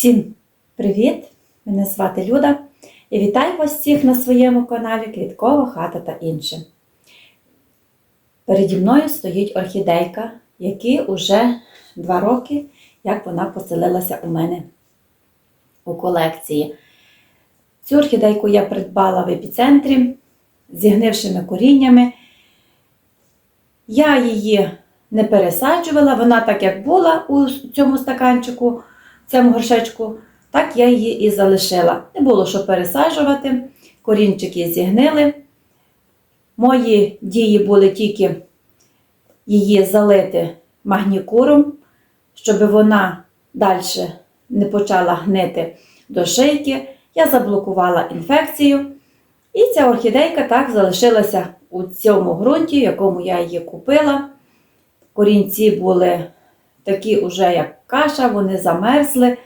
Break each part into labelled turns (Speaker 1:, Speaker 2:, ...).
Speaker 1: Всім привіт! Мене звати Люда і вітаю вас всіх на своєму каналі Квіткова хата та інше. Переді мною стоїть орхідейка, який уже два роки, як вона поселилася у мене у колекції. Цю орхідейку я придбала в епіцентрі з зігнившими коріннями. Я її не пересаджувала, вона так як була у цьому стаканчику, цьому горшечку, так я її і залишила. Не було що пересаджувати, корінчики зігнили. Мої дії були тільки її залити магнікуром, щоб вона далі не почала гнити до шийки. Я заблокувала інфекцію. І ця орхідейка так залишилася у цьому ґрунті, в якому я її купила. Корінці були такі уже як каша, вони замерзли,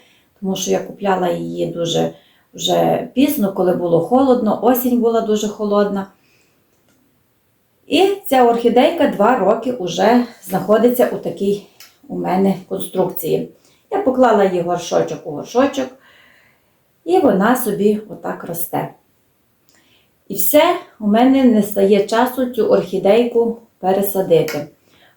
Speaker 1: тому що я купляла її дуже вже пізно, коли було холодно, осінь була дуже холодна. І ця орхідейка два роки вже знаходиться у такій у мене конструкції. Я поклала її горшочок у горшочок, і вона собі отак росте. І все, у мене не стає часу цю орхідейку пересадити.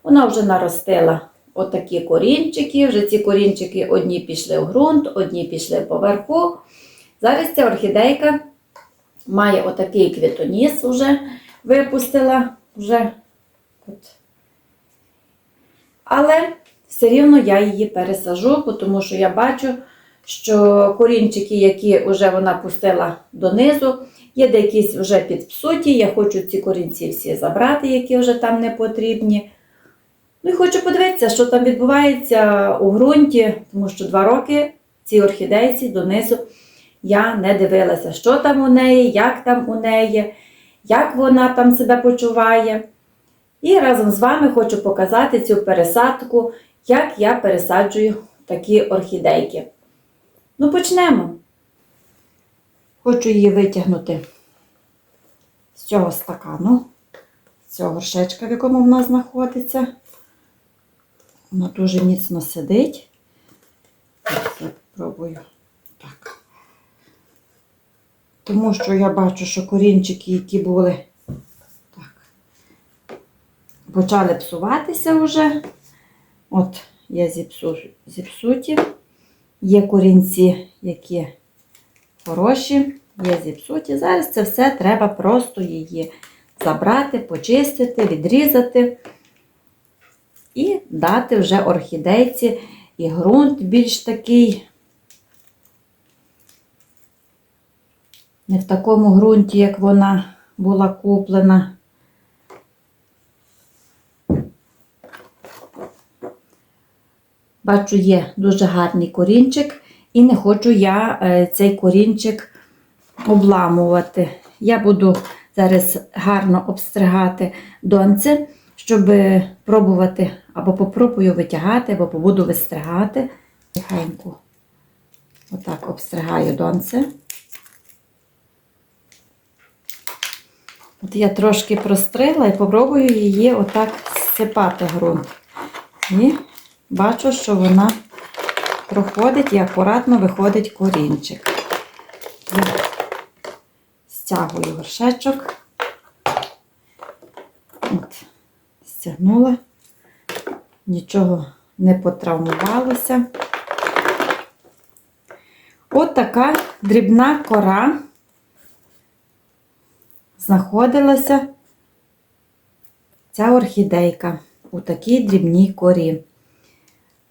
Speaker 1: Вона вже наростила отакі корінчики. Вже ці корінчики одні пішли в ґрунт, одні пішли поверху. Зараз ця орхідейка має отакий квітоніс вже випустила. Вже. От. Але все рівно я її пересажу, тому що я бачу, що корінчики, які вже вона пустила донизу, є деякі вже підпсуті. Я хочу ці корінці всі забрати, які вже там не потрібні. Ну і хочу подивитися, що там відбувається у ґрунті, тому що два роки ці орхідейці донизу я не дивилася, що там у неї, як там у неї, як вона там себе почуває. І разом з вами хочу показати цю пересадку, як я пересаджую такі орхідейки. Ну, почнемо. Хочу її витягнути з цього стакану, з цього горшечка, в якому вона знаходиться. Вона дуже міцно сидить. Я спробую так. Тому що я бачу, що корінчики, які були так, почали псуватися вже. От є зіпсу, зіпсуті. Є корінці, які хороші, є зіпсуті. Зараз це все треба просто її забрати, почистити, відрізати і дати вже орхідейці і ґрунт більш такий. Не в такому ґрунті, як вона була куплена. Бачу, є дуже гарний корінчик, і не хочу я е, цей корінчик обламувати. Я буду зараз гарно обстригати донце, щоб пробувати або попробую витягати, або побуду вистригати. Тихенько отак обстригаю донце. От я трошки прострила і попробую її отак зсипати ґрунт. І бачу, що вона проходить і акуратно виходить корінчик. Стягую горшечок. От, стягнула, нічого не потравмувалося. От така дрібна кора знаходилася ця орхідейка у такій дрібній корі.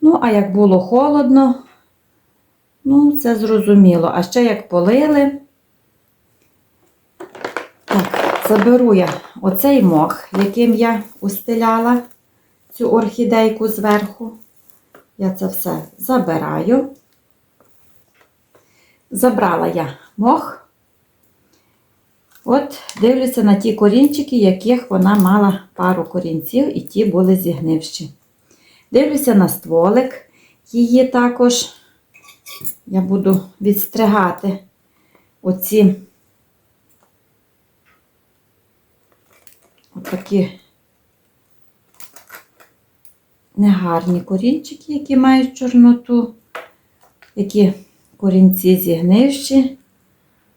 Speaker 1: Ну, а як було холодно, ну, це зрозуміло. А ще як полили, так, заберу я оцей мох, яким я устеляла цю орхідейку зверху. Я це все забираю. Забрала я мох. От, дивлюся на ті корінчики, яких вона мала пару корінців, і ті були зігнивші. Дивлюся на стволик її також. Я буду відстригати оці отакі негарні корінчики, які мають чорноту, які Корінці зігнивші.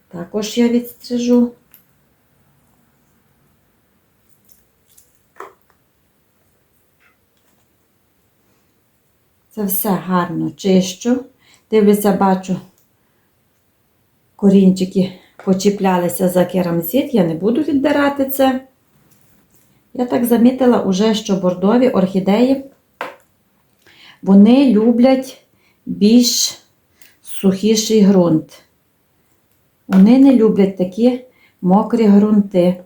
Speaker 1: Також я відстрижу. Це все гарно чищу. Дивлюся, бачу, корінчики почіплялися за керамзит. Я не буду віддирати це. Я так замітила уже, що бордові орхідеї, вони люблять більш сухіший ґрунт. Вони не люблять такі мокрі ґрунти.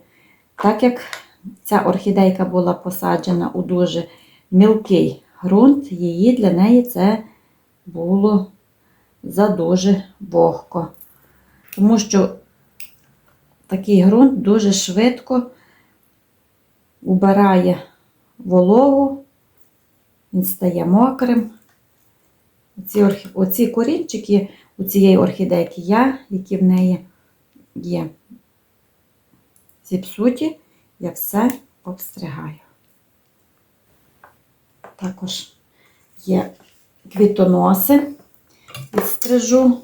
Speaker 1: Так як ця орхідейка була посаджена у дуже мілкий ґрунт, її для неї це було задуже вогко. Тому що такий ґрунт дуже швидко убирає вологу, він стає мокрим. Оці. Оці корінчики у цієї орхідейки я, які в неї є зіпсуті, я все обстригаю. Також є квітоноси, відстрижу.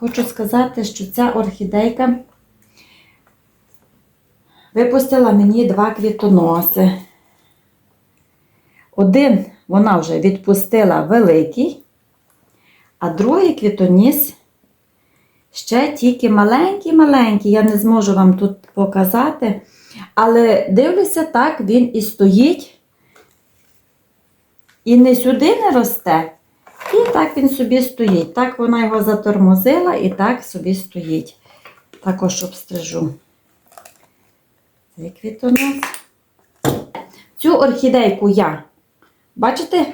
Speaker 1: Хочу сказати, що ця орхідейка випустила мені два квітоноси. Один вона вже відпустила великий, а другий квітоніс ще тільки маленький-маленький. Я не зможу вам тут показати. Але дивлюся, так він і стоїть. І не сюди не росте. Так він собі стоїть. Так вона його затормозила і так собі стоїть. Також обстрижу. Цей квітонос. Цю орхідейку я, бачите,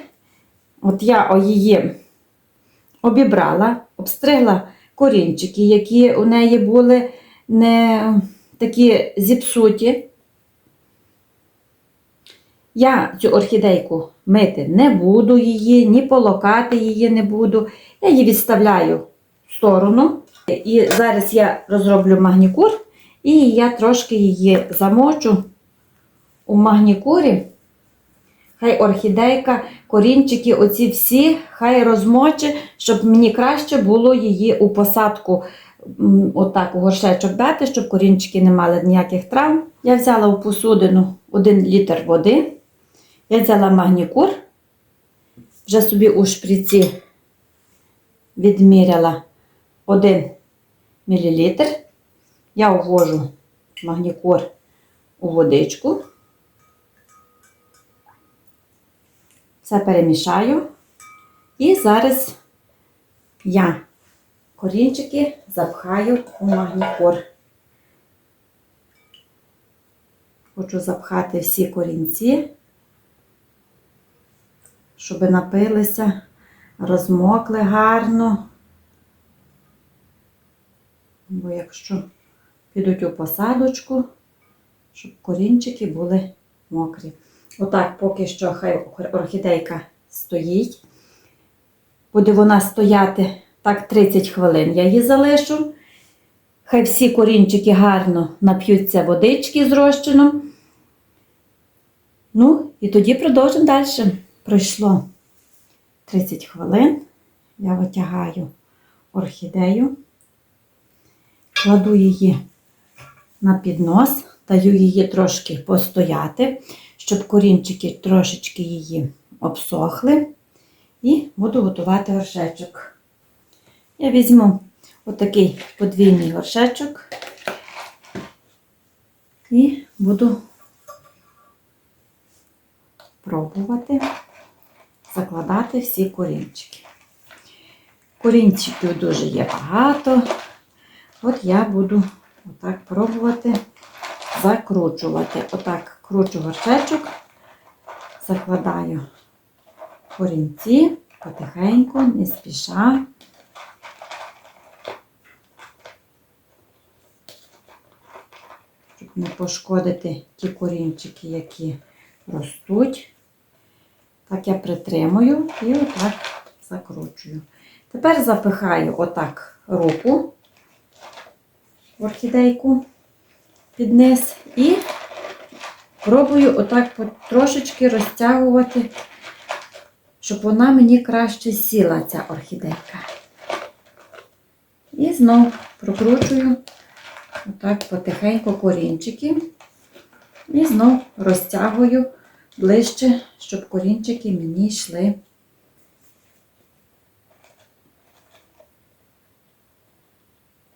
Speaker 1: от я її обібрала, обстригла корінчики, які у неї були не такі зіпсуті. Я цю орхідейку мити не буду її, ні полокати її не буду. Я її відставляю в сторону. І зараз я розроблю магнікур, і я трошки її замочу у магнікурі. Хай орхідейка, корінчики, оці всі, хай розмоче, щоб мені краще було її у посадку отак у горшечок дати, щоб корінчики не мали ніяких травм. Я взяла у посудину 1 літр води. Я взяла магнікур, вже собі у шприці відміряла 1 мл. Я ввожу магнікур у водичку. Все перемішаю. І зараз я корінчики запхаю у магнікур. Хочу запхати всі корінці, щоб напилися, розмокли гарно. Бо якщо підуть у посадочку, щоб корінчики були мокрі. Отак, поки що хай орхідейка стоїть. Буде вона стояти так 30 хвилин. Я її залишу. Хай всі корінчики гарно нап'ються водички з розчином. Ну, і тоді продовжимо далі. Пройшло 30 хвилин. Я витягаю орхідею, кладу її на піднос, даю її трошки постояти, щоб корінчики трошечки її обсохли. І буду готувати горшечок. Я візьму отакий подвійний горшечок і буду пробувати закладати всі корінчики. Корінчиків дуже є багато. От я буду отак пробувати закручувати. Отак кручу горшечок, закладаю корінці потихеньку, не спіша. Щоб не пошкодити ті корінчики, які ростуть. Так я притримую і отак закручую. Тепер запихаю отак руку в орхідейку під низ і пробую отак трошечки розтягувати, щоб вона мені краще сіла, ця орхідейка. І знов прокручую отак потихеньку корінчики. І знов розтягую ближче, щоб корінчики мені йшли.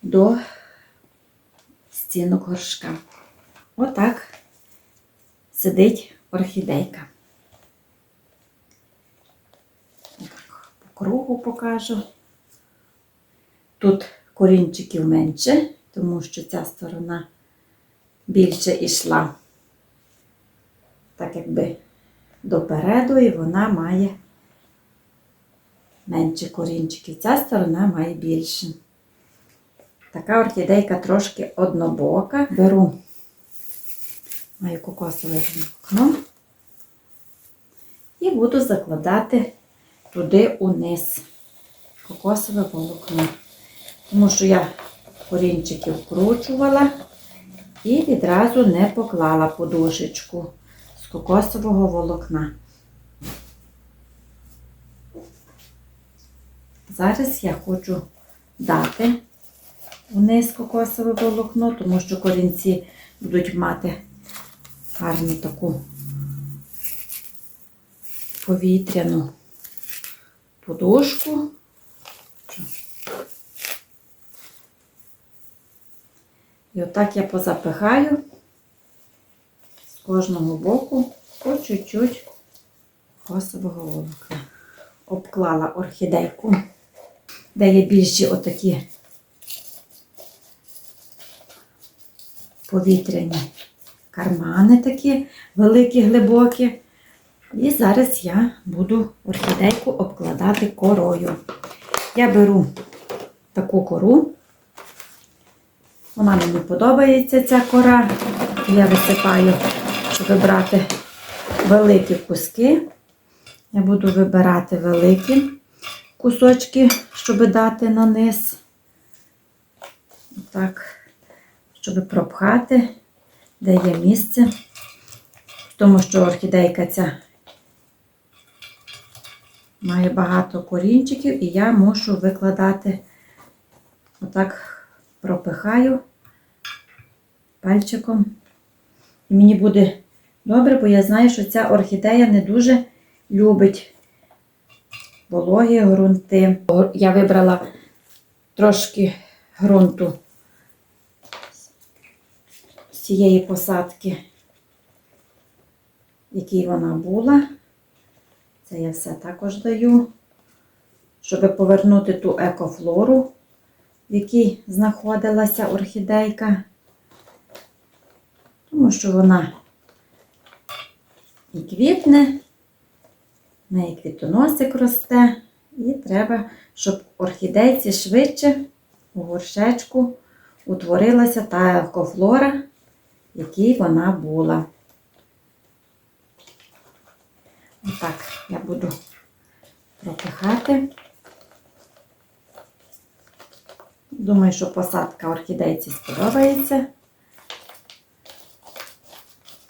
Speaker 1: До стінок горшка. Отак сидить орхідейка. Так, по кругу покажу. Тут корінчиків менше, тому що ця сторона більше йшла, так якби допереду, і вона має менше корінчиків. Ця сторона має більше. Така орхідейка трошки однобока. Беру маю кокосове волокно і буду закладати туди униз кокосове волокно. Тому що я корінчики вкручувала і відразу не поклала подушечку кокосового волокна. Зараз я хочу дати вниз кокосове волокно, тому що корінці будуть мати гарну таку повітряну подушку. І отак я позапихаю кожного боку по чуть-чуть косового волокна. Обклала орхідейку, де є більші отакі повітряні кармани такі великі, глибокі. І зараз я буду орхідейку обкладати корою. Я беру таку кору. Вона мені подобається ця кора. Я висипаю, вибрати великі куски. Я буду вибирати великі кусочки, щоб дати на низ. Так, щоб пропхати, де є місце. Тому що орхідейка ця має багато корінчиків, і я мушу викладати, отак пропихаю пальчиком. І мені буде добре, бо я знаю, що ця орхідея не дуже любить вологі ґрунти. Я вибрала трошки ґрунту з цієї посадки, якій вона була. Це я все також даю, щоб повернути ту екофлору, в якій знаходилася орхідейка тому що вона і квітне, в неї квітоносик росте, і треба, щоб орхідейці швидше у горшечку утворилася та екофлора, якій вона була. Отак я буду пропихати. Думаю, що посадка орхідейці сподобається.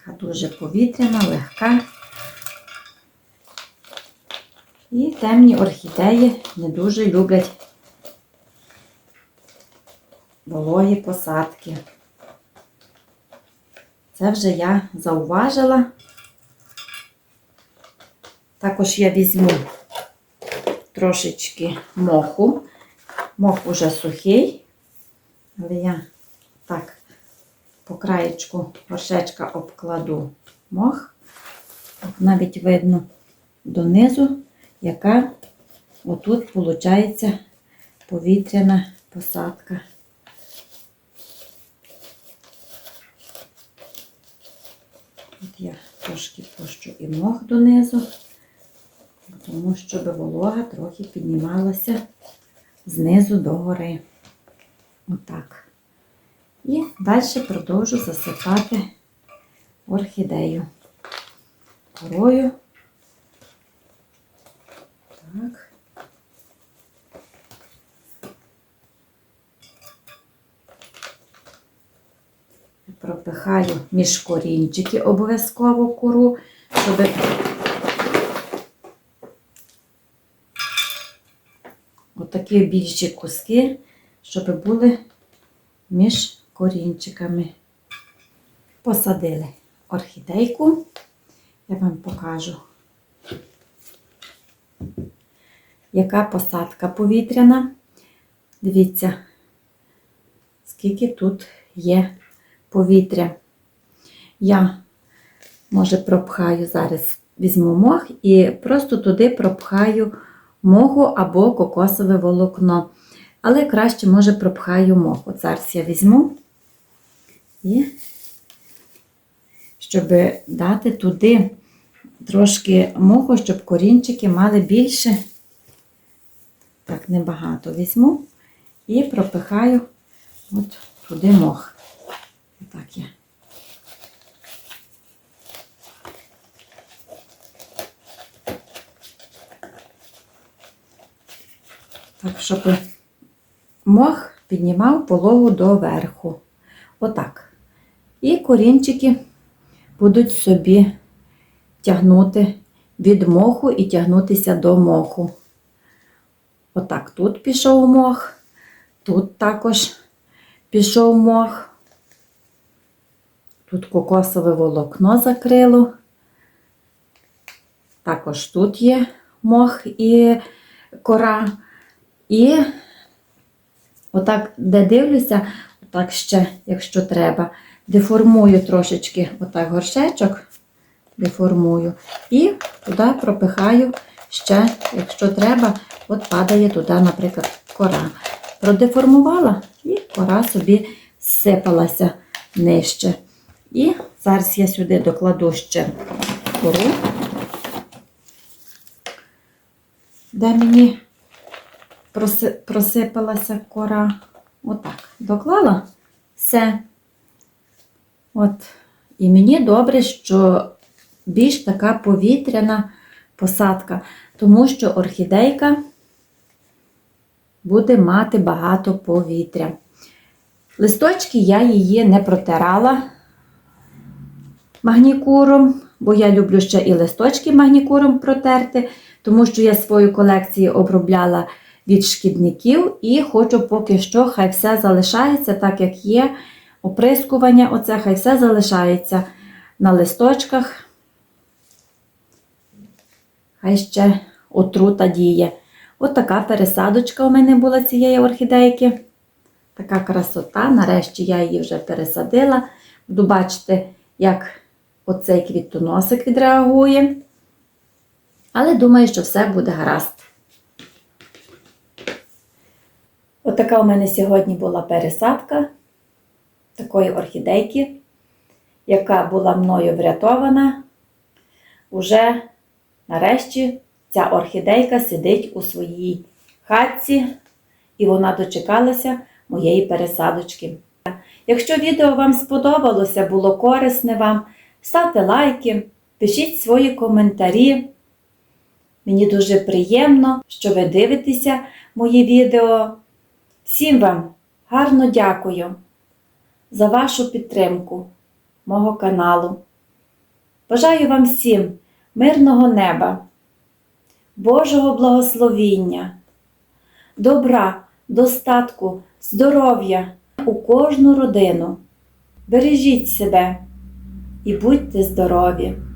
Speaker 1: Така дуже повітряна, легка. І темні орхідеї не дуже люблять вологі посадки. Це вже я зауважила. Також я візьму трошечки моху. Мох уже сухий, але я так по краєчку горшечка обкладу мох. Навіть видно донизу, яка отут виходить повітряна посадка. От я трошки пущу і мох донизу, тому щоб волога трохи піднімалася знизу до гори. Отак. І далі продовжу засипати орхідею корою. Так. пропихаю між корінчики обов'язково кору, щоб отакі більші куски, щоб були між корінчиками. Посадили орхідейку. Я вам покажу, яка посадка повітряна. Дивіться, скільки тут є повітря. Я, може, пропхаю зараз, візьму мох і просто туди пропхаю моху або кокосове волокно. Але краще, може, пропхаю моху. Зараз я візьму і щоб дати туди трошки моху, щоб корінчики мали більше. Так, небагато візьму і пропихаю от туди мох. Так я. Так, щоб мох піднімав пологу до верху. Отак. І корінчики будуть собі тягнути від моху і тягнутися до моху. Отак тут пішов мох, тут також пішов мох. Тут кокосове волокно закрило. Також тут є мох і кора. І отак, де дивлюся, отак ще, якщо треба, деформую трошечки отак горшечок, деформую. І туди пропихаю ще, якщо треба, от падає туди, наприклад, кора. Продеформувала і кора собі сипалася нижче. І зараз я сюди докладу ще кору, де мені просипалася кора. Отак. Доклала все. От. І мені добре, що більш така повітряна посадка, тому що орхідейка буде мати багато повітря. Листочки я її не протирала магнікуром, бо я люблю ще і листочки магнікуром протерти, тому що я свою колекцію обробляла від шкідників і хочу поки що, хай все залишається так, як є. Оприскування, оце хай все залишається на листочках. Хай ще отрута діє. От така пересадочка у мене була цієї орхідейки. Така красота. Нарешті я її вже пересадила. Буду бачити, як оцей квітоносик відреагує. Але думаю, що все буде гаразд. Отака у мене сьогодні була пересадка такої орхідейки, яка була мною врятована. Уже нарешті ця орхідейка сидить у своїй хатці, і вона дочекалася моєї пересадочки. Якщо відео вам сподобалося, було корисне вам, ставте лайки, пишіть свої коментарі. Мені дуже приємно, що ви дивитеся мої відео. Всім вам гарно дякую за вашу підтримку мого каналу. Бажаю вам всім мирного неба, Божого благословіння, добра, достатку, здоров'я у кожну родину. Бережіть себе і будьте здорові!